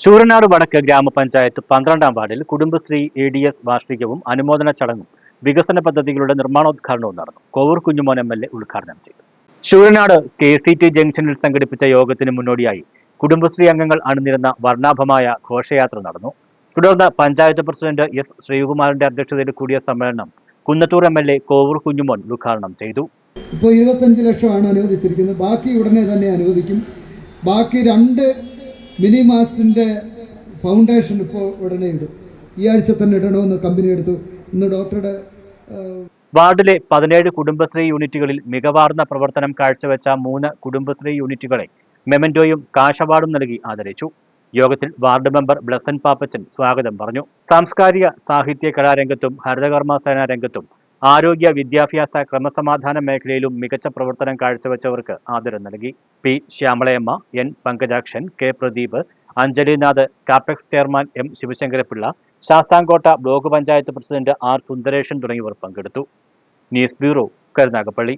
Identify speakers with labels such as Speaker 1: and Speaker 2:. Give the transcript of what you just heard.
Speaker 1: ശൂരനാട് വടക്ക് ഗ്രാമപഞ്ചായത്ത് പന്ത്രണ്ടാം വാർഡിൽ കുടുംബശ്രീ എ ഡി എസ് വാർഷികവും അനുമോദന ചടങ്ങും വികസന പദ്ധതികളുടെ നിർമ്മാണോദ്ഘാടനവും നടന്നു. Kovoor Kunjumon M L A ഉദ്ഘാടനം ചെയ്തു. ശൂരനാട് കെ സി ടി ജംഗ്ഷനിൽ സംഘടിപ്പിച്ച യോഗത്തിന് മുന്നോടിയായി കുടുംബശ്രീ അംഗങ്ങൾ അണിനിരുന്ന വർണാഭമായ ഘോഷയാത്ര നടന്നു. തുടർന്ന് പഞ്ചായത്ത് പ്രസിഡന്റ് എസ് ശ്രീകുമാറിന്റെ അധ്യക്ഷതയിൽ കൂടിയ സമ്മേളനം Kunnathur M L A Kovoor Kunjumon ഉദ്ഘാടനം ചെയ്തു.
Speaker 2: ഇപ്പോൾ ഇരുപത്തഞ്ച് ലക്ഷമാണ് അനുവദിച്ചിരിക്കുന്നത്. ബാക്കി ഉടനെ തന്നെ അനുവദിക്കും. ബാക്കി രണ്ട് മിനി മാസ്റ്റിന്റെ ഫൗണ്ടേഷൻ ഇപ്പോൾ ഉടനെ ഇടും. ഈ ആഴ്ച തന്നെ ഇടണമെന്ന് കമ്പനി എടുത്തു. ഇന്ന് ഡോക്ടറുടെ
Speaker 1: വാർഡിലെ പതിനേഴ് കുടുംബശ്രീ യൂണിറ്റുകളിൽ മികവാർന്ന പ്രവർത്തനം കാഴ്ചവെച്ച മൂന്ന് കുടുംബശ്രീ യൂണിറ്റുകളെ മെമന്റോയും കാശവാർഡും നൽകി ആദരിച്ചു. യോഗത്തിൽ വാർഡ് മെമ്പർ ബ്ലസൻ പാപ്പച്ചൻ സ്വാഗതം പറഞ്ഞു. സാംസ്കാരിക സാഹിത്യ കലാരംഗത്തും ഹരിതകർമ്മ സേനാ രംഗത്തും ആരോഗ്യ വിദ്യാഭ്യാസ ക്രമസമാധാന മേഖലയിലും മികച്ച പ്രവർത്തനം കാഴ്ചവെച്ചവർക്ക് ആദരം നൽകി. P Shyamalayamma N Pankajakshan K Pradeep Anjalinath Kapex chairman M Sivasankarapillai Sasthamkotta block panchayat president R Sundareshan തുടങ്ങിയവർ പങ്കെടുത്തു. News bureau Karunagappally.